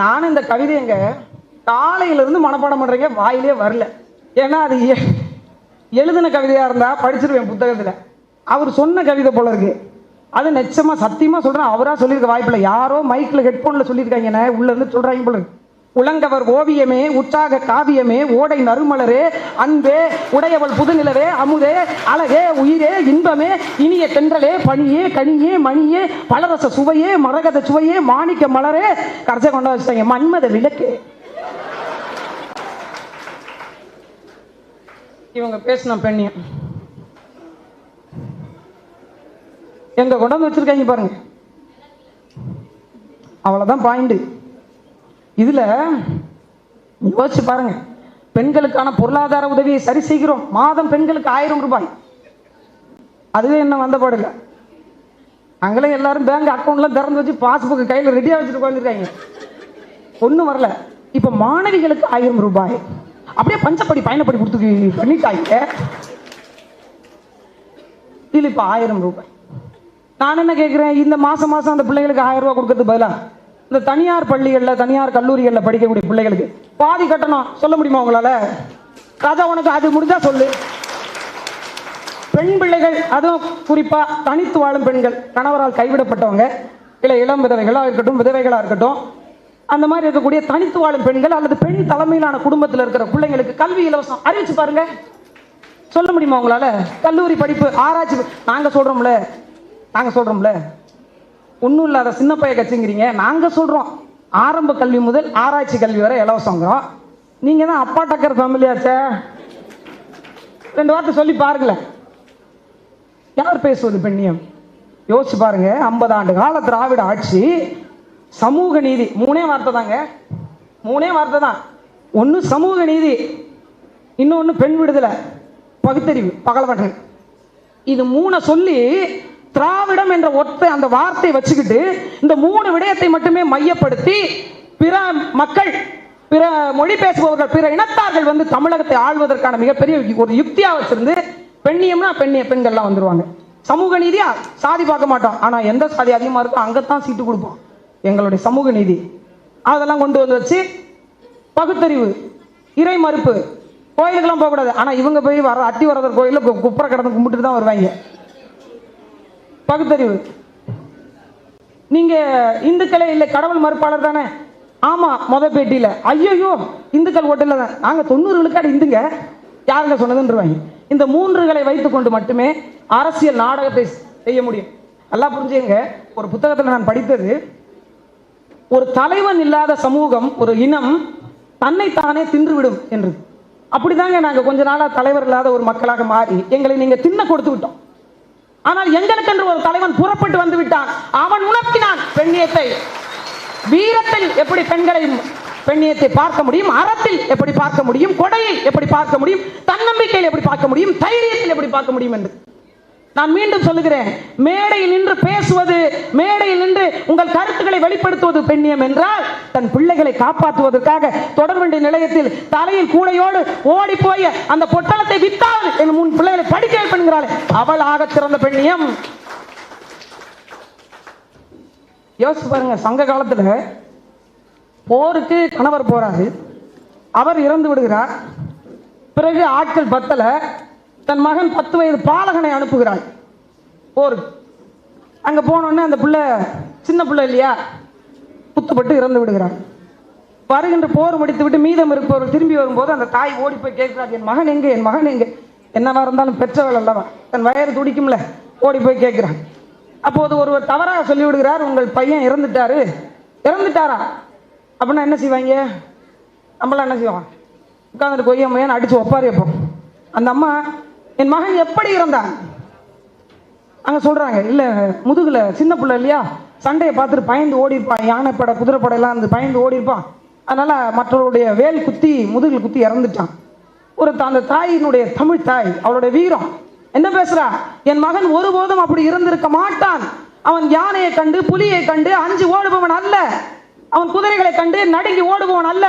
நானும் இந்த கவிதைங்க காலையில இருந்து மனப்பாடம் பண்றீங்க வாயிலே வரல. ஏன்னா அது எழுதின கவிதையா இருந்தா படிச்சிருவேன் புத்தகத்துல. அவர் சொன்ன கவிதை போல இருக்கு. அது நிச்சயமா சத்தியமா சொல்றேன். அவரா சொல்லியிருக்க வாய்ப்பில்லை. யாரோ மைக்ல ஹெட்ஃபோனில் சொல்லியிருக்காங்க உள்ள இருந்து சொல்றாங்க போல இருக்கு. உலங்கவர் ஓவியமே உற்சாக காவியமே ஓடை நறுமலரே அன்பே உடையவள் புதுநிலவே அமுதே அழகே உயிரே இன்பமே இனிய தென்றலே பனியே கனியே மணியே பலரச சுவையே மரகத சுவையே மாணிக்க மலரே. கரைச்ச கொண்டு வச்சுட்டாங்க மன்மத விளக்கு. இவங்க பேசின பெண்ணியம் எங்க கொண்டு வந்து வச்சிருக்காங்க பாருங்க. அவ்வளவுதான் பாயிண்ட் இதுல யோசிச்சு பாருங்க. பெண்களுக்கான பொருளாதார உதவியை சரி செய்கிறோம். மாதம் பெண்களுக்கு ஆயிரம் ரூபாய். அதுவே என்ன வந்த இல்லை அங்கெல்லாம் எல்லாரும் பேங்க் அக்கௌண்ட்லாம் திறந்து வச்சு பாஸ்புக் கையில் ரெடியாக வச்சுட்டு உட்காந்துருக்காங்க ஒன்றும் வரல. இப்போ மாணவிகளுக்கு ஆயிரம் ரூபாய். அப்படியே பஞ்சப்படி பயணப்படி கொடுத்து பண்ணிட்டாங்க இதில் இப்போ ஆயிரம் ரூபாய். நான் என்ன கேட்குறேன் இந்த மாதம் மாதம் அந்த பிள்ளைகளுக்கு ஆயிரம் ரூபாய் கொடுக்கறது பதிலாக இந்த தனியார் பள்ளிகளில் தனியார் கல்லூரிகளில் படிக்கக்கூடிய பிள்ளைகளுக்கு பாதி கட்டணம் சொல்ல முடியுமா உங்களால்? ராஜா உனக்கு அது முடிஞ்சா சொல்லு. பெண் பிள்ளைகள் அதுவும் குறிப்பா தனித்து வாழும் பெண்கள் கணவரால் கைவிடப்பட்டவங்க இல்லை இளம் விதவைகளா இருக்கட்டும் விதவைகளா இருக்கட்டும் அந்த மாதிரி இருக்கக்கூடிய தனித்து வாழும் பெண்கள் அல்லது பெண் தலைமையிலான குடும்பத்தில் இருக்கிற பிள்ளைங்களுக்கு கல்வி இலவசம் அறிவிச்சு பாருங்க. சொல்ல முடியுமா உங்களால? கல்லூரி படிப்பு ஆராய்ச்சி நாங்கள் நாங்க சொல்றோம்ல. நாங்க சொல்றோம்ல. ஒன்றும் இல்லாத சின்ன பைய கட்சிங்கிறீங்க. நாங்கள் சொல்கிறோம் ஆரம்ப கல்வி முதல் ஆராய்ச்சி கல்வி வரை இலவசங்கிறோம் நீங்கள் தான் அப்பா டக்கர் ஃபேமிலியாச்சே ரெண்டு வார்த்தை சொல்லி பாருங்களேன். யார் பேசுவது பெண்ணியம்? யோசிச்சு பாருங்க. ஐம்பது ஆண்டு கால திராவிட ஆட்சி சமூக நீதி. மூணே வார்த்தை தாங்க. மூணே வார்த்தை தான். ஒன்று சமூக நீதி இன்னொன்று பெண் விடுதலை. பகுத்தறிவு பகலவர்கள். இது மூணை சொல்லி திராவிடம் என்ற ஒற்றை அந்த வார்த்தையை வச்சுக்கிட்டு இந்த மூணு விடயத்தை மட்டுமே மையப்படுத்தி பிற மக்கள் பிற மொழி பேசுபவர்கள் பிற இனத்தார்கள் வந்து தமிழகத்தை ஆள்வதற்கான மிகப்பெரிய ஒரு யுக்தியா வச்சிருந்து பெண்ணியம்னா பெண்ணிய பெண்கள்லாம் வந்துருவாங்க. சமூக நீதியா? சாதி பார்க்க மாட்டோம். ஆனா எந்த சாதி அதிகமா இருக்கோ அங்கத்தான் சீட்டு கொடுப்போம். எங்களுடைய சமூக நீதி. அதெல்லாம் கொண்டு வந்து வச்சு பகுத்தறிவு இறை மறுப்பு கோயிலுக்கெல்லாம் போகக்கூடாது. ஆனா இவங்க போய் வர அத்திவரதர் கோயிலில் குப்புற கடந்து கும்பிட்டு தான் வருவாங்க. பகுத்தறிவு. நீங்க இந்துக்களே இல்லை கடவுள் மறுப்பாளர் தானே? ஆமா முத பேட்டியில. ஐயோ இந்துக்கள் ஓட்டில் தான். நாங்க தொண்ணூறு விழுக்காடு இந்துங்க. யாருங்க சொன்னதுன்றவாங்க. இந்த மூன்றுகளை வைத்துக்கொண்டு மட்டுமே அரசியல் நாடகத்தை செய்ய முடியும். நல்லா புரிஞ்சுங்க ஒரு புத்தகத்தில் நான் படித்தது ஒரு தலைவன் இல்லாத சமூகம் ஒரு இனம் தன்னைத்தானே தின்றுவிடும் என்று. அப்படிதாங்க நாங்க கொஞ்ச நாளா தலைவர் இல்லாத ஒரு மக்களாக மாறி எங்களை நீங்க தின்ன கொடுத்து விட்டோம். ஆனால் எங்களுக்கென்று ஒரு தலைவன் புறப்பட்டு வந்து விட்டான் அவன் உணர்த்தினான் பெண்ணியத்தை வீரத்தில் எப்படி பெண்களை பெண்ணியத்தை பார்க்க முடியும்? அறத்தில் எப்படி பார்க்க முடியும்? கொடையில் எப்படி பார்க்க முடியும்? தன்னம்பிக்கையில் எப்படி பார்க்க முடியும்? தைரியத்தில் எப்படி பார்க்க முடியும்? என்று. நான் மீண்டும் சொல்லுகிறேன். மேடையில் நின்று பேசுவது மேடையில் நின்று உங்கள் கருத்துக்களை வெளிப்படுத்துவது பெண்ணியம் என்றால் தன் பிள்ளைகளை காப்பாற்றுவதற்காக தொடர் வேண்டிய நிலையத்தில் தலையில் கூடையோடு ஓடி போய் அந்த பொட்டலத்தை வித்தால் என் முன் பிள்ளைகளை படிக்க வைப்பென்கிறாள். அவள் ஆக சிறந்த பெண்ணியம். யோசிச்சு பாருங்க சங்க காலத்துல போருக்கு கணவர் போறாரு. அவர் இறந்து விடுகிறார். பிறகு ஆட்கள் பத்தலை. தன் மகன் பத்து வயது பாலகனை அனுப்புகிறாள் போருக்கு அங்கே போனோடனே அந்த பிள்ளை சின்ன பிள்ளை இல்லையா? குத்துப்பட்டு இறந்து விடுகிறான். வருகின்ற போர் முடித்து விட்டு மீதம் இருப்பவர் திரும்பி வரும்போது அந்த தாய் ஓடி போய் கேட்கிறார் என் மகன் எங்கே? என் மகன் எங்கே? என்னவா இருந்தாலும் பெற்றவள் அல்லவா? தன் வயறு துடிக்கும்ல ஓடி போய் கேட்கிறான். அப்போது ஒருவர் தவறாக சொல்லிவிடுகிறார் உங்கள் பையன் இறந்துட்டாரு. இறந்துட்டாரா? அப்படின்னா என்ன செய்வாங்க? நம்மளாம் என்ன செய்வான் உட்காந்துட்டு கொய்யா மையான்னு அடிச்சு ஒப்பாரி வைப்போம். அந்த அம்மா என் மகன் எப்படி இறந்தான் அங்க சொல்றாங்க இல்ல முதுகுல சின்ன பிள்ளை இல்லையா? சண்டையை பார்த்துட்டு பயந்து ஓடி இருப்பான் யானைப்படை குதிரைப்படை எல்லாம் பயந்து ஓடி இருப்பான் அதனால மற்றவருடைய வேல் குத்தி முதுகில் குத்தி இறந்துட்டான். ஒரு அந்த தாயினுடைய தமிழ் தாய் அவளுடைய வீரம். என்ன பேசுறா? என் மகன் ஒருபோதும் அப்படி இருந்திருக்க மாட்டான். அவன் யானையை கண்டு புலியை கண்டு அஞ்சு ஓடுபவன் அல்ல. அவன் குதிரைகளை கண்டு நடுங்கி ஓடுபவன் அல்ல.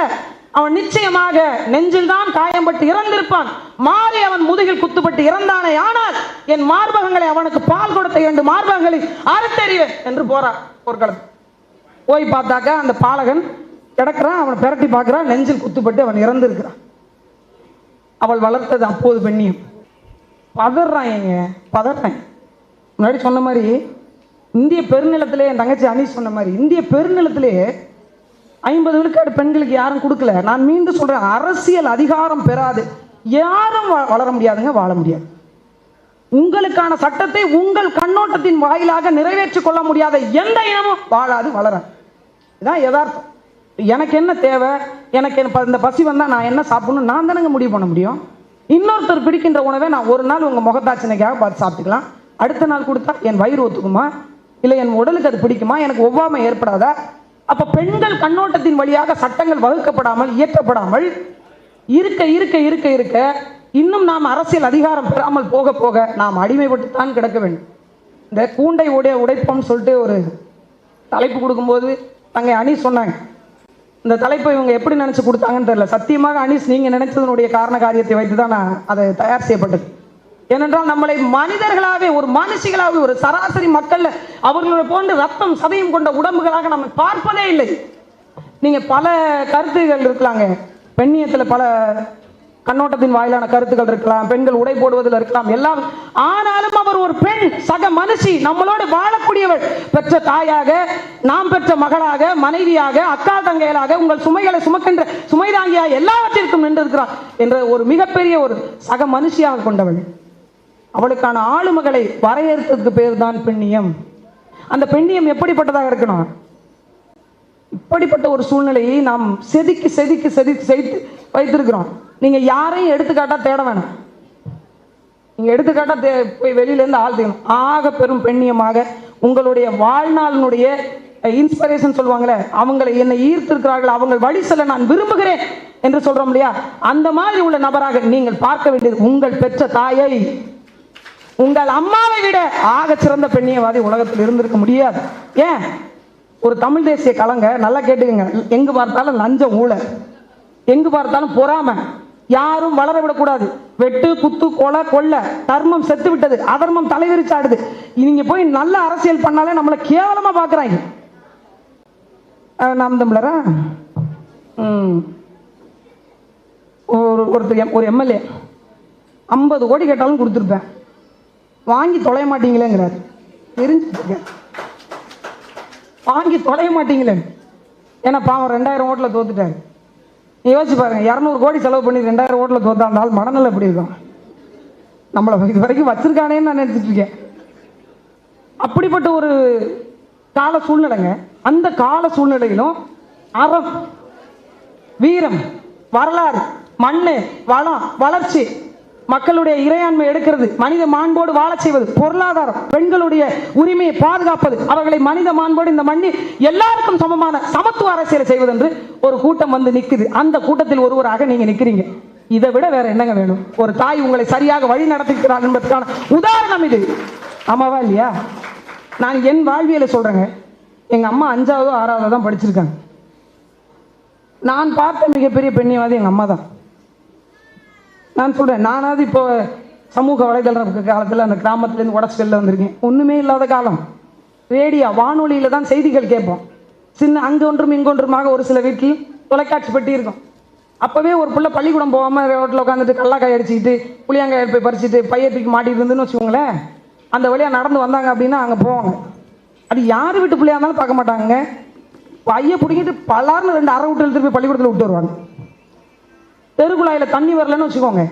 அவன் நிச்சயமாக நெஞ்சில் தான் காயம்பட்டு இறந்திருப்பான். மாறி அவன் முதுகில் குத்துப்பட்டு இறந்தானே ஆனால் என் மார்பகங்களை அவனுக்கு பால் கொடுத்த இரண்டு மார்பகங்களை அறுத்தறிவேன் என்று போறான் போர்க்களம் போய் பார்த்தாக்கா அந்த பாலகன் கிடக்குறான் அவனை பிரட்டி பார்க்குறான் நெஞ்சில் குத்துப்பட்டு அவன் இறந்திருக்கிறான். அவள் வளர்த்தது அப்போது பெண்ணியம். பதறான் ஏங்க பதறேன். முன்னாடி சொன்ன மாதிரி இந்திய பெருநிலத்திலே என் தங்கச்சி அனீஷ் சொன்ன மாதிரி இந்திய பெருநிலத்திலே ஐம்பது விழுக்காடு பெண்களுக்கு யாரும் கொடுக்கல. நான் மீண்டும் சொல்றேன் அரசியல் அதிகாரம் பெறாது. யாரும் வ- வளர முடியாதுங்க வாழ முடியாது. உங்களுக்கான சட்டத்தை உங்கள் கண்ணோட்டத்தின் வாயிலாக நிறைவேற்றிக் கொள்ள முடியாத எந்த இனமும் வாழாது வளர. இதான் யதார்த்தம். எனக்கு என்ன தேவை? எனக்கு ப- இந்த பசி வந்தால் நான் என்ன சாப்பிடணும்? நான் தானேங்க முடிவு பண்ண முடியும். இன்னொருத்தர் பிடிக்கின்ற உணவை நான் ஒரு நாள் உங்கள் முகத்தாட்சினைக்காக பார்த்து சாப்பிட்டுக்கலாம். அடுத்த நாள் கொடுத்தா என் வயிறு ஒத்துக்குமா? இல்லை என் உடலுக்கு அது பிடிக்குமா? எனக்கு ஒவ்வாமை ஏற்படாதா? அப்போ பெண்கள் கண்ணோட்டத்தின் வழியாக சட்டங்கள் வகுக்கப்படாமல் இயற்றப்படாமல் இருக்க இருக்க இருக்க இருக்க இன்னும் நாம் அரசியல் அதிகாரம் பெறாமல் போக போக நாம் அடிமைப்பட்டுத்தான் கிடக்க வேண்டும். இந்த கூண்டை உடைய உடைப்போம்னு சொல்லிட்டு ஒரு தலைப்பு கொடுக்கும்போது தங்கை அனீஸ் சொன்னாங்க. இந்த தலைப்பை இவங்க எப்படி நினைச்சு கொடுத்தாங்கன்னு தெரியல. சத்தியமாக அனீஸ் நீங்க நினைச்சதனுடைய காரண காரியத்தை வைத்து தான் நான் அதை தயார் செய்யப்பட்டது. ஏனென்றால் நம்மளை மனிதர்களாகவே ஒரு மனுஷிகளாகவே ஒரு சராசரி மக்கள்ல அவர்களை போன்று ரத்தம் சதையும் கொண்ட உடம்புகளாக நம்ம பார்ப்பதே இல்லை. நீங்க பல கருத்துகள் இருக்கலாங்க. பெண்ணியத்துல பல கண்ணோட்டத்தின் வாயிலான கருத்துக்கள் இருக்கலாம் பெண்கள் உடை போடுவதில் இருக்கலாம் எல்லாம். ஆனாலும் அவர் ஒரு பெண் சக மனுஷி நம்மளோடு வாழக்கூடியவள் பெற்ற தாயாக நாம் பெற்ற மகளாக மனைவியாக அக்கா தங்கையலாக உங்கள் சுமைகளை சுமக்கின்ற சுமைதாங்கியாக எல்லாவற்றிற்கும் நின்றிருக்கிறார் என்ற ஒரு மிகப்பெரிய ஒரு சக மனுஷியாக கொண்டவள் அவளுக்கான ஆளுமைகளை வரையறுத்ததுக்கு பேர் தான் பெண்ணியம். அந்த பெண்ணியம் எப்படிப்பட்டதாக இருக்கணும்? இப்படிப்பட்ட ஒரு சூழ்நிலையை நாம் செதுக்கி செதுக்கி செதுக்கி செய்து வைத்திருக்கிறோம். நீங்க யாரையும் எடுத்துக்காட்டா தேட வேணாம். நீங்க எடுத்துக்காட்டா தே போய் வெளியில இருந்து ஆள் தேடணும். ஆக பெரும் பெண்ணியமாக உங்களுடைய வாழ்நாளினுடைய இன்ஸ்பிரேஷன் சொல்லுவாங்களே அவங்களை என்னை ஈர்த்திருக்கிறார்கள் அவங்க வழி செல்ல நான் விரும்புகிறேன் என்று சொல்றோம் இல்லையா? அந்த மாதிரி உள்ள நபராக நீங்கள் பார்க்க வேண்டியது உங்கள் பெற்ற தாயை. உங்கள் அம்மாவை விட ஆக சிறந்த பெண்ணியவாதி உலகத்தில் இருந்திருக்க முடியாது. ஏன்? ஒரு தமிழ் தேசிய கலங்க நல்லா கேட்டுக்கங்க. எங்கு பார்த்தாலும் லஞ்சம் ஊழல். எங்கு பார்த்தாலும் பொறாமை. யாரும் வளர விடக்கூடாது. வெட்டு குத்து கொலை கொள்ள. தர்மம் செத்து விட்டது. அதர்மம் தலைவிரிச்சாடுது. நீங்க போய் நல்ல அரசியல் பண்ணாலே நம்மளை கேவலமா பாக்குறாங்க நாம் தமிழரா? ஒரு ஒருத்தர் எம்- ஒரு எம்எல்ஏ. ஐம்பது கோடி கேட்டாலும் கொடுத்துருப்பேன். வாங்கி தொலைய மாட்டீங்களேங்கிறார். தெரிஞ்சுருக்கேன் வாங்கி தொலைய மாட்டீங்களே. ஏன்னா பாவம் ரெண்டாயிரம் ஓட்டில் தோத்துட்டாரு. நீ யோசிச்சு பாருங்க இரநூறு கோடி செலவு பண்ணி ரெண்டாயிரம் ஓட்டில் தோத்தா அந்த ஆள் மனநிலை எப்படி இருக்கும்? நம்மளை இது வரைக்கும் வச்சிருக்கானேன்னு நான் நினச்சிட்டு இருக்கேன். அப்படிப்பட்ட ஒரு கால சூழ்நிலைங்க. அந்த கால சூழ்நிலையிலும் அறம் வீரம் வரலாறு மண்ணு வளம் வளர்ச்சி மக்களுடைய இறையாண்மை எடுக்கிறது மனித மாண்போடு வாழ செய்வது பொருளாதாரம் பெண்களுடைய உரிமையை பாதுகாப்பது அவர்களை மனித மாண்போடு இந்த மண்ணில் எல்லாருக்கும் சமமான சமத்துவ அரசியலை செய்வது என்று ஒரு கூட்டம் வந்து நிற்குது அந்த கூட்டத்தில் ஒருவராக நீங்க நிற்கிறீங்க இதை விட வேற என்னங்க வேணும்? ஒரு தாய் உங்களை சரியாக வழி நடத்துகிறார் என்பதற்கான உதாரணம் இது. ஆமாவா இல்லையா? நான் என் வாழ்வியலை சொல்றேங்க. எங்க அம்மா அஞ்சாவதோ ஆறாவதோ தான் படிச்சிருக்காங்க. நான் பார்த்த மிகப்பெரிய பெண்ணியவாதி எங்க அம்மா தான் நான் சொல்கிறேன் நானாவது இப்போ சமூக வலைதள காலத்தில் அந்த கிராமத்துலேருந்து உடச்சு வெளில வந்திருக்கேன். ஒன்றுமே இல்லாத காலம். ரேடியோ வானொலியில் தான் செய்திகள் கேட்போம். சின்ன அங்கொன்றும் இங்கொன்றுமாக ஒரு சில வீட்டில் தொலைக்காட்சி பெட்டி இருக்கும். அப்போவே ஒரு பிள்ளை பள்ளிக்கூடம் போகாமல் ரோட்டில் உட்காந்துட்டு கல்லாக்காய் அடிச்சுக்கிட்டு புளியாங்காய் போய் பறிச்சுட்டு பைய தூக்கி மாட்டிட்டு இருந்துன்னு வச்சுக்கோங்களேன் அந்த வழியாக நடந்து வந்தாங்க அப்படின்னா அங்கே போவாங்க. அது யார் வீட்டு பிள்ளையா இருந்தாலும் பார்க்க மாட்டாங்க பைய பிடிக்கிட்டு பலார்னு ரெண்டு அரை விட்டு திருப்பி பள்ளிக்கூடத்தில் விட்டு வருவாங்க. தெருக்குழாயில் தண்ணி வரலன்னு வச்சுக்கோங்க.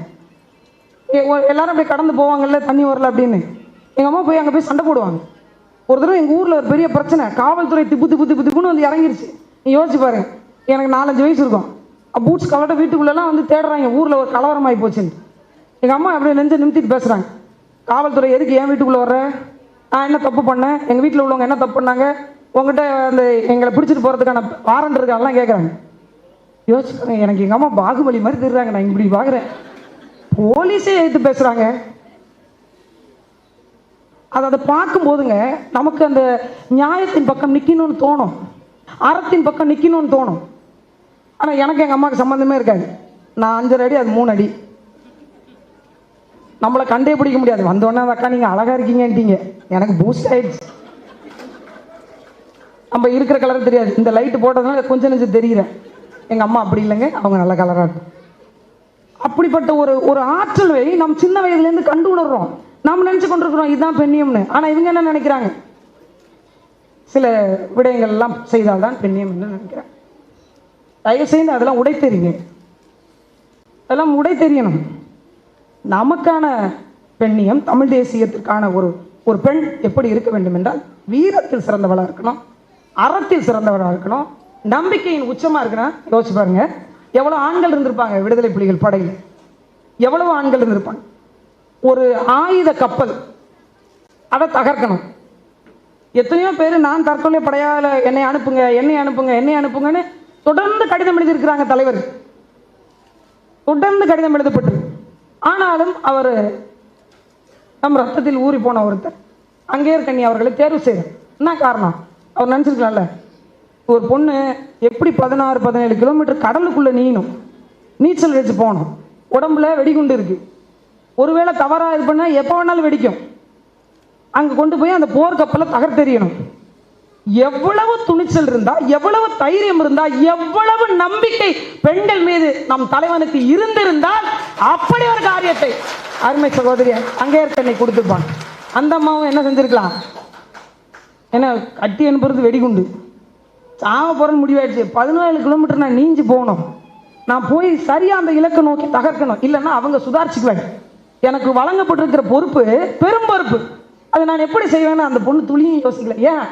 எல்லாரும் அப்படியே கடந்து போவாங்கல்ல தண்ணி வரல அப்படின்னு. எங்கள் அம்மா போய் அங்கே போய் சண்டை போடுவாங்க. ஒரு தடவை எங்கள் ஊரில் ஒரு பெரிய பிரச்சனை. காவல்துறை திப்பு திப்பு திப்பு திப்புன்னு வந்து இறங்கிருச்சு. நீ யோசிச்சு பாருங்க எனக்கு நாலஞ்சு வயசு இருக்கும். பூட்ஸ் கலட்ட வீட்டுக்குள்ளெல்லாம் வந்து தேடுறாங்க. ஊரில் ஒரு கலவரமாகி போச்சுன்னு. எங்கள் அம்மா அப்படியே நெஞ்சு நிமித்திட்டு பேசுகிறாங்க காவல்துறை எதுக்கு என் வீட்டுக்குள்ளே வர்ற? நான் என்ன தப்பு பண்ணேன்? எங்கள் வீட்டில் உள்ளவங்க என்ன தப்பு பண்ணாங்க? உங்ககிட்ட அந்த எங்களை பிடிச்சிட்டு போகிறதுக்கான வாரண்ட் இருக்காங்கலாம் கேட்குறாங்க யோசிக்கிறேன் எனக்கு எங்கள் அம்மா பாகுபலி மாதிரி திருறாங்க நான் இப்படி பார்க்குறேன் போலீஸே எடுத்து பேசுகிறாங்க அதை அதை பார்க்கும்போதுங்க நமக்கு அந்த நியாயத்தின் பக்கம் நிற்கணும்னு தோணும். அறத்தின் பக்கம் நிற்கணும்னு தோணும். ஆனால் எனக்கு எங்கள் அம்மாவுக்கு சம்மந்தமே இருக்காது. நான் அஞ்சரை அடி அது மூணு அடி. நம்மளை கண்டே பிடிக்க முடியாது. வந்தோடனே அந்த அக்கா நீங்கள் அழகாக இருக்கீங்கன்ட்டீங்க. எனக்கு பூஸ்ட் ஆயிடுச்சு. நம்ம இருக்கிற கலர் தெரியாது. இந்த லைட்டு போட்டதுனால கொஞ்சம் நெஞ்சம் தெரிகிறேன் எங்க அம்மா அப்படி இல்லைங்க அவங்க நல்ல கலரா இருக்கும். அப்படிப்பட்ட ஒரு ஒரு ஆற்றலை நாம் சின்ன வயதுலேருந்து கண்டு உணர்றோம். நாம் நினைச்சு கொண்டிருக்கிறோம் இதுதான் பெண்ணியம்னு. ஆனா இவங்க என்ன நினைக்கிறாங்க? சில விடயங்கள் எல்லாம் செய்தால்தான் பெண்ணியம் என்று நினைக்கிறேன் தயவு செய்து அதெல்லாம் உடை தெரியுங்க அதெல்லாம் உடை தெரியணும் நமக்கான பெண்ணியம் தமிழ் தேசியத்திற்கான ஒரு ஒரு பெண் எப்படி இருக்க வேண்டும் என்றால் வீரத்தில் சிறந்தவளாக இருக்கணும் அறத்தில் சிறந்தவளாக இருக்கணும் நம்பிக்கையின் உச்சமாக இருக்குன்னா யோசிச்சு பாருங்க. எவ்வளோ ஆண்கள் இருந்திருப்பாங்க விடுதலை புலிகள் படையில்? எவ்வளவு ஆண்கள் இருந்திருப்பாங்க? ஒரு ஆயுத கப்பல் அதை தகர்க்கணும். எத்தனையோ பேர் நான் தற்கொலை படையால என்னை அனுப்புங்க என்னை அனுப்புங்க என்னை அனுப்புங்கன்னு தொடர்ந்து கடிதம் எழுதியிருக்கிறாங்க தலைவர். தொடர்ந்து கடிதம் எழுதப்பட்டிருக்கு ஆனாலும் அவர் நம் ரத்தத்தில் ஊறி போன ஒருத்தர். அங்கேயர் கண்ணி அவர்களை தேர்வு செய்தார் என்ன காரணம்? அவர் நினச்சிருக்கலாம்ல? ஒரு பொண்ணு எப்படி பதினாறு பதினேழு கிலோமீட்டர் கடலுக்குள்ளே நீணும் நீச்சல் அடிச்சு போகணும். உடம்புல வெடிகுண்டு இருக்கு. ஒருவேளை தவறாக இது பண்ணால் எப்போ வேணாலும் வெடிக்கும். அங்கே கொண்டு போய் அந்த போர்க்கப்பலை தகர்த்தெறியணும். எவ்வளவு துணிச்சல் இருந்தா எவ்வளவு தைரியம் இருந்தா எவ்வளவு நம்பிக்கை பெண்கள் மீது நம் தலைவனுக்கு இருந்திருந்தால் அப்படி ஒரு காரியத்தை அருமை சகோதரி அங்கே தன்னை கொடுத்துருப்பான் அந்த அம்மாவும் என்ன செஞ்சிருக்கலாம்? என்ன கட்டி அனுப்புறது வெடிகுண்டு. சாவ போறன்னு முடிவாயிடுச்சு. பதினாலு கிலோமீட்டர் நான் நீஞ்சி போகணும். நான் போய் சரியாக அந்த இலக்கை நோக்கி தகர்க்கணும். இல்லைன்னா அவங்க சுதாரிச்சுக்குவாங்க. எனக்கு வழங்கப்பட்டிருக்கிற பொறுப்பு பெரும் பொறுப்பு அதை நான் எப்படி செய்வேன்னு அந்த பொண்ணு துளியும் யோசிக்கல. ஏன்?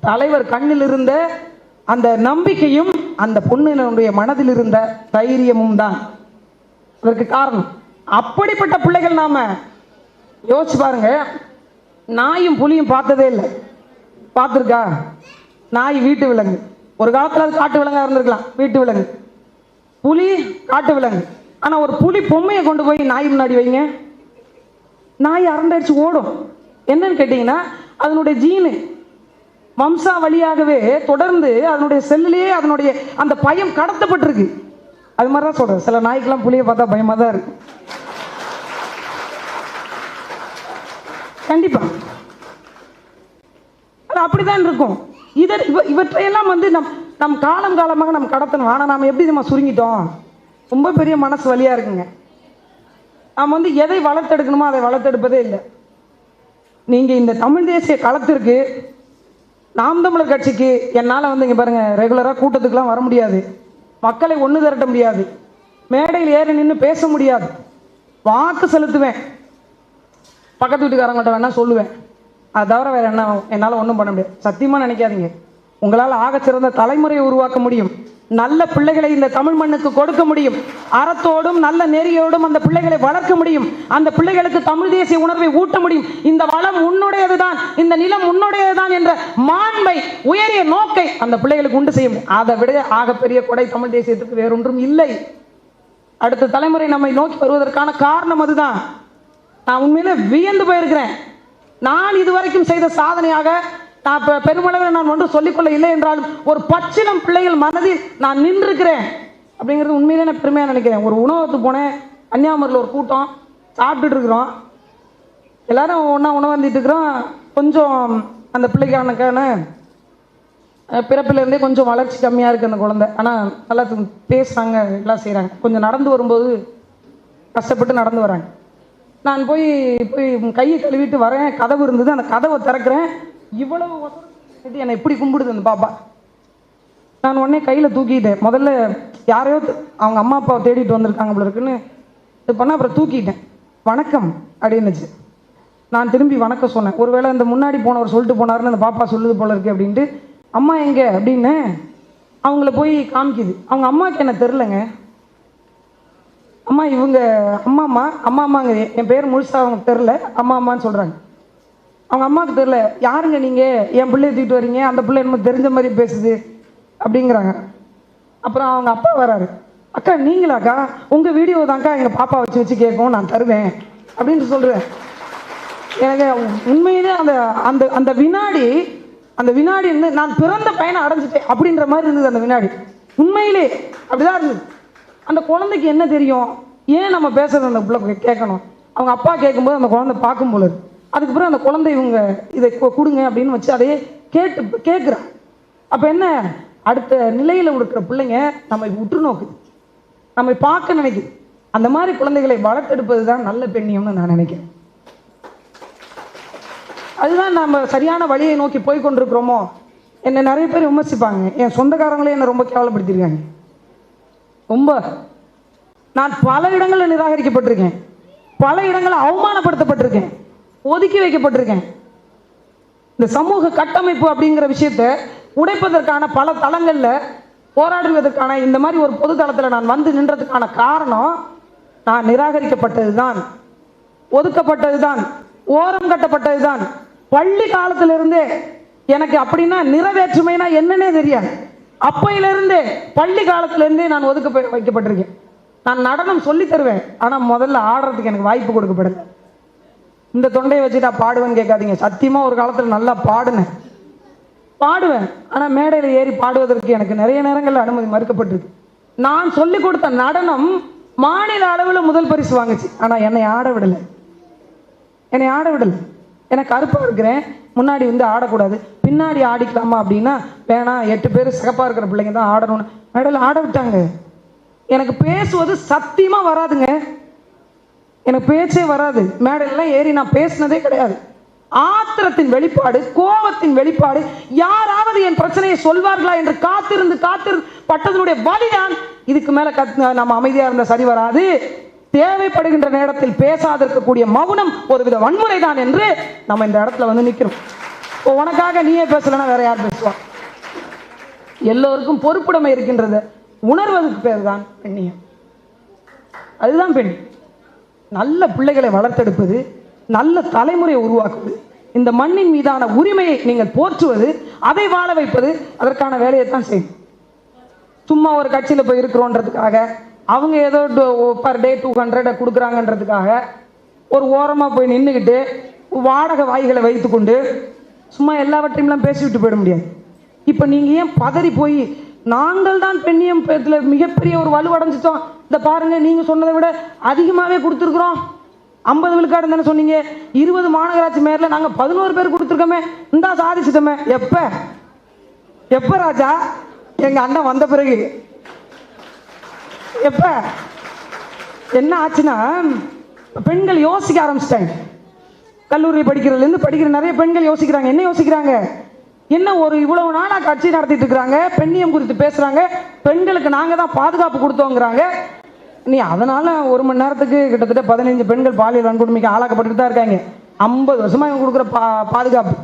தலைவர் கண்ணில் இருந்த அந்த நம்பிக்கையும் அந்த பொண்ணினுடைய மனதில் இருந்த தைரியமும் தான். அதற்கு காரணம் அப்படிப்பட்ட பிள்ளைகள் நாம யோசிச்சு பாருங்க. நாயும் புலியும் பார்த்ததே இல்லை. பார்த்துருக்கா? நாய் வீட்டு விலங்கு. ஒரு காலத்தில் அது காட்டு விலங்காக இருந்திருக்கலாம். வீட்டு விலங்கு. புலி காட்டு விலங்கு. ஆனால் ஒரு புலி பொம்மையை கொண்டு போய் நாய் முன்னாடி வைங்க. நாய் அரண்டடிச்சு ஓடும். என்னன்னு கேட்டிங்கன்னா அதனுடைய ஜீனு வம்சா வழியாகவே தொடர்ந்து அதனுடைய செல்லிலேயே அதனுடைய அந்த பயம் கடத்தப்பட்டிருக்கு. அது மாதிரி தான் சொல்கிறேன் சில நாய்க்கெல்லாம் புளியை பார்த்தா பயமாக தான் இருக்கு கண்டிப்பாக அது அப்படிதான் இருக்கும். இதை இவ இவற்றையெல்லாம் வந்து நம் நம் காலம் காலமாக நம்ம கடத்தணும். ஆனால் நாம் எப்படி நம்ம சுருங்கிட்டோம்? ரொம்ப பெரிய மனசு வழியாக இருக்குங்க. நாம் வந்து எதை வளர்த்தெடுக்கணுமோ அதை வளர்த்தெடுப்பதே இல்லை. நீங்கள் இந்த தமிழ் தேசிய களத்திற்கு நாம் தமிழர் கட்சிக்கு என்னால் வந்து இங்கே பாருங்கள் ரெகுலராக கூட்டத்துக்குலாம் வர முடியாது. மக்களை ஒன்று திரட்ட முடியாது. மேடையில் ஏறி நின்று பேச முடியாது. வாக்கு செலுத்துவேன். பக்கத்து வீட்டுக்காரங்கள்ட்ட வேணால் சொல்லுவேன். அதை தவிர வேற என்ன என்னால் ஒன்றும் பண்ண முடியாது. சத்தியமாக நினைக்காதீங்க. உங்களால் ஆகச்சிறந்த தலைமுறையை உருவாக்க முடியும். நல்ல பிள்ளைகளை இந்த தமிழ் மண்ணுக்கு கொடுக்க முடியும். அறத்தோடும் நல்ல நெறியோடும் அந்த பிள்ளைகளை வளர்க்க முடியும். அந்த பிள்ளைகளுக்கு தமிழ் தேசிய உணர்வை ஊட்ட முடியும். இந்த வளம் உன்னுடையது தான் இந்த நிலம் உன்னுடையதுதான் என்ற மாண்பை உயரிய நோக்கை அந்த பிள்ளைகளுக்கு உண்டு செய்யும். அதை விட ஆகப்பெரிய கொடை தமிழ் தேசியத்துக்கு வேறொன்றும் இல்லை. அடுத்த தலைமுறை நம்மை நோக்கி வருவதற்கான காரணம் அதுதான். நான் உண்மையிலே வியந்து போயிருக்கிறேன். நான் இதுவரைக்கும் செய்த சாதனையாக நான் இப்போ பெருமளவில் நான் ஒன்று சொல்லிக்கொள்ள இல்லை என்றாலும் ஒரு பச்சிலம் பிள்ளைகள் மனதில் நான் நின்றுக்கிறேன் அப்படிங்கிறது உண்மையிலே நான் பெருமையாக நினைக்கிறேன். ஒரு உணவகத்துக்கு போனேன். கன்னியாகுமரியில் ஒரு கூட்டம். சாப்பிட்டுட்டு இருக்கிறோம். எல்லாரும் ஒன்றா உணவு வந்துட்டு இருக்கிறோம். கொஞ்சம் அந்த பிள்ளைக்கானக்கான பிறப்பிலேருந்தே கொஞ்சம் வளர்ச்சி கம்மியாக இருக்குது அந்த குழந்தை. ஆனால் நல்லா பேசுகிறாங்க எல்லாம் செய்கிறாங்க கொஞ்சம் நடந்து வரும்போது கஷ்டப்பட்டு நடந்து வராங்க. நான் போய் போய் கையை கழுவிட்டு வரேன். கதவு இருந்தது. அந்த கதவை திறக்கிறேன். இவ்வளவு என்னை இப்படி கும்பிடுது அந்த பாப்பா. நான் உடனே கையில் தூக்கிட்டேன். முதல்ல யாரையோ அவங்க அம்மா அப்பாவை தேடிட்டு வந்திருக்காங்க போல இருக்குன்னு இது பண்ண அப்புறம் தூக்கிட்டேன். வணக்கம் அப்படின்னுச்சு. நான் திரும்பி வணக்கம் சொன்னேன். ஒருவேளை இந்த முன்னாடி போனவர் சொல்லிட்டு போனாருன்னு அந்த பாப்பா சொல்லுது போல இருக்கு அப்படின்ட்டு அம்மா எங்கே? அப்படின்னு அவங்கள போய் காமிக்குது. அவங்க அம்மாவுக்கு என்ன தெரிலங்க அம்மா இவங்க அம்மா அம்மா அம்மா அம்மாங்க. என் பேர் முழுசா அவங்க தெரில அம்மா அம்மான்னு சொல்கிறாங்க அவங்க அம்மாவுக்கு தெரில யாருங்க நீங்கள் என் பிள்ளைய தூக்கிட்டு வரீங்க. அந்த பிள்ளை என்னமோ தெரிஞ்ச மாதிரி பேசுது அப்படிங்கிறாங்க. அப்புறம் அவங்க அப்பா வராரு. அக்கா நீங்களாக்கா? உங்கள் வீடியோ தான்க்கா எங்கள் பாப்பா வச்சு வச்சு கேட்கும் நான் தருவேன். அப்படின்னு சொல்கிறேன் எனக்கு உண்மையிலே அந்த அந்த அந்த வினாடி அந்த வினாடி நான் பிறந்த பையனை அடைஞ்சிட்டேன் அப்படின்ற மாதிரி இருந்தது அந்த வினாடி. உண்மையிலே அப்படிதான் இருந்தது. அந்த குழந்தைக்கு என்ன தெரியும்? ஏன் நம்ம பேசுறது அந்த பிள்ளை கேட்கணும். அவங்க அப்பா கேட்கும்போது அந்த குழந்தை பார்க்கும் போல இருக்கு. அதுக்கப்புறம் அந்த குழந்தை இவங்க இதை கொடுங்க அப்படின்னு வச்சு அதையே கேட்டு கேட்குறான் அப்போ என்ன? அடுத்த நிலையில் இருக்கிற பிள்ளைங்க நம்மை உற்று நோக்குது நம்மை பார்க்க நினைக்குது. அந்த மாதிரி குழந்தைகளை வளர்த்தெடுப்பது தான் நல்ல பெண்ணியம்னு நான் நினைக்கிறேன். அதுதான் நம்ம சரியான வழியை நோக்கி போய் கொண்டிருக்கிறோமோ என்னை நிறைய பேர் விமர்சிப்பாங்க. என் சொந்தக்காரங்களே என்னை ரொம்ப கேவலப்படுத்திருக்காங்க ரொம்ப. நான் பல இடங்களில் நிராகரிக்கப்பட்டிருக்கேன். பல இடங்களில் அவமானப்படுத்தப்பட்டிருக்கேன். ஒதுக்கி வைக்கப்பட்டிருக்கேன். இந்த சமூக கட்டமைப்பு அப்படிங்கிற விஷயத்தை உடைப்பதற்கான பல தளங்களில் போராடுவதற்கான இந்த மாதிரி ஒரு பொது தளத்தில் நான் வந்து நின்றதுக்கான காரணம் நான் நிராகரிக்கப்பட்டதுதான். ஒதுக்கப்பட்டதுதான். ஓரம் கட்டப்பட்டதுதான். பள்ளி காலத்திலிருந்தே எனக்கு அப்படின்னா நிறைவேற்றுமைனா என்னன்னே தெரியாது. அப்பையிலிருந்தே பள்ளி காலத்திலேருந்தே நான் ஒதுக்க வைக்கப்பட்டிருக்கேன். நான் நடனம் சொல்லி தருவேன் ஆனால் முதல்ல ஆடுறதுக்கு எனக்கு வாய்ப்பு கொடுக்கப்படல. இந்த தொண்டையை வச்சு நான் பாடுவேன்னு கேட்காதீங்க. சத்தியமாக ஒரு காலத்தில் நல்லா பாடுனேன். பாடுவேன் ஆனால் மேடையில் ஏறி பாடுவதற்கு எனக்கு நிறைய நேரங்களில் அனுமதி மறுக்கப்பட்டிருக்கு. நான் சொல்லி கொடுத்த நடனம் மாநில அளவில் முதல் பரிசு வாங்குச்சு. ஆனால் என்னை ஆட விடலை. என்னை ஆட விடலை. எனக்கு கருப்பாக இருக்கிறேன். முன்னாடி வந்து ஆடக்கூடாது. பின்னாடி ஆடிக்கலாமா அப்படின்னா வேணாம் எட்டு பேர் சிகப்பாக இருக்கிற பிள்ளைங்க தான் ஆடணும்னு. மேடையில் ஆட விட்டாங்க. எனக்கு பேசுவது சத்தியமா வராதுங்க. எனக்கு பேச்சே வராது. மேடையிலலாம் ஏறி நான் பேசினதே கிடையாது. ஆத்திரத்தின் வெளிப்பாடு கோபத்தின் வெளிப்பாடு யாராவது என் பிரச்சனையை சொல்வார்களா என்று காத்திருந்து காத்திருந்து பட்டதனுடைய வழிதான் இதுக்கு மேல கத் நம்ம அமைதியா இருந்தால் சரி வராது. தேவைப்படுகின்ற நேரத்தில் பேசாதிருக்கக்கூடிய மௌனம் ஒருவித வன்முறை தான் என்று நம்ம இந்த இடத்துல வந்து நிக்கிறோம். இப்போ உனக்காக நீயே பேசலன்னா வேற யார் பேசுவா? எல்லோருக்கும் பொறுப்புடைமை இருக்கின்றது. உணர்வதற்கு பேர் தான் பெண்ணியம். அதுதான் பெண். நல்ல பிள்ளைகளை வளர்த்தெடுப்பது நல்ல தலைமுறையை உருவாக்குவது இந்த மண்ணின் மீதான உரிமையை நீங்கள் போற்றுவது அதை வாழ வைப்பது அதற்கான வேலையை தான் செய்யும். சும்மா ஒரு கட்சியில் போய் இருக்கிறோன்றதுக்காக அவங்க ஏதோ பர் டே டூ ஹண்ட்ரடை கொடுக்குறாங்கன்றதுக்காக ஒரு ஓரமாக போய் நின்றுக்கிட்டு வாடகை வாய்களை வைத்துக்கொண்டு சும்மா எல்லாவற்றையும்லாம் பேசிவிட்டு போயிட முடியாது. இப்போ நீங்கள் ஏன் பதறி போய் நாங்கள் தான் பெண்ணியம் இதில் மிகப்பெரிய ஒரு வலுவடைஞ்சிட்டோம் இந்த பாருங்க நீங்கள் சொன்னதை விட அதிகமாகவே கொடுத்துருக்குறோம். ஐம்பது விழுக்காடு தானே சொன்னீங்க. இருபது மாநகராட்சி மேயரில் நாங்கள் பதினோரு பேர் கொடுத்துருக்கோமே. இந்தா சாதிச்சிட்டோமே. எப்போ? எப்போ ராஜா? எங்கள் அண்ணன் வந்த பிறகு. எப்ப? என்ன ஆச்சுன்னா பெண்கள் யோசிக்க ஆரம்பிச்சிட்டாங்க. கல்லூரி படிக்கிறதுலேருந்து படிக்கிற நிறைய பெண்கள் யோசிக்கிறாங்க. என்ன யோசிக்கிறாங்க? என்ன ஒரு இவ்வளவு நாளா கட்சி நடத்திட்டு இருக்கிறாங்க பெண்ணியம் குறித்து பேசுறாங்க பெண்களுக்கு நாங்க தான் பாதுகாப்பு கொடுத்தோங்கிறாங்க. நீ அதனால ஒரு மணி நேரத்துக்கு கிட்டத்தட்ட பதினைஞ்சு பெண்கள் பாலியல் வன்கொடுமைக்கு ஆளாக்கப்பட்டு தான் இருக்காங்க. ஐம்பது வருஷமா இவங்க கொடுக்குற பா பாதுகாப்பு.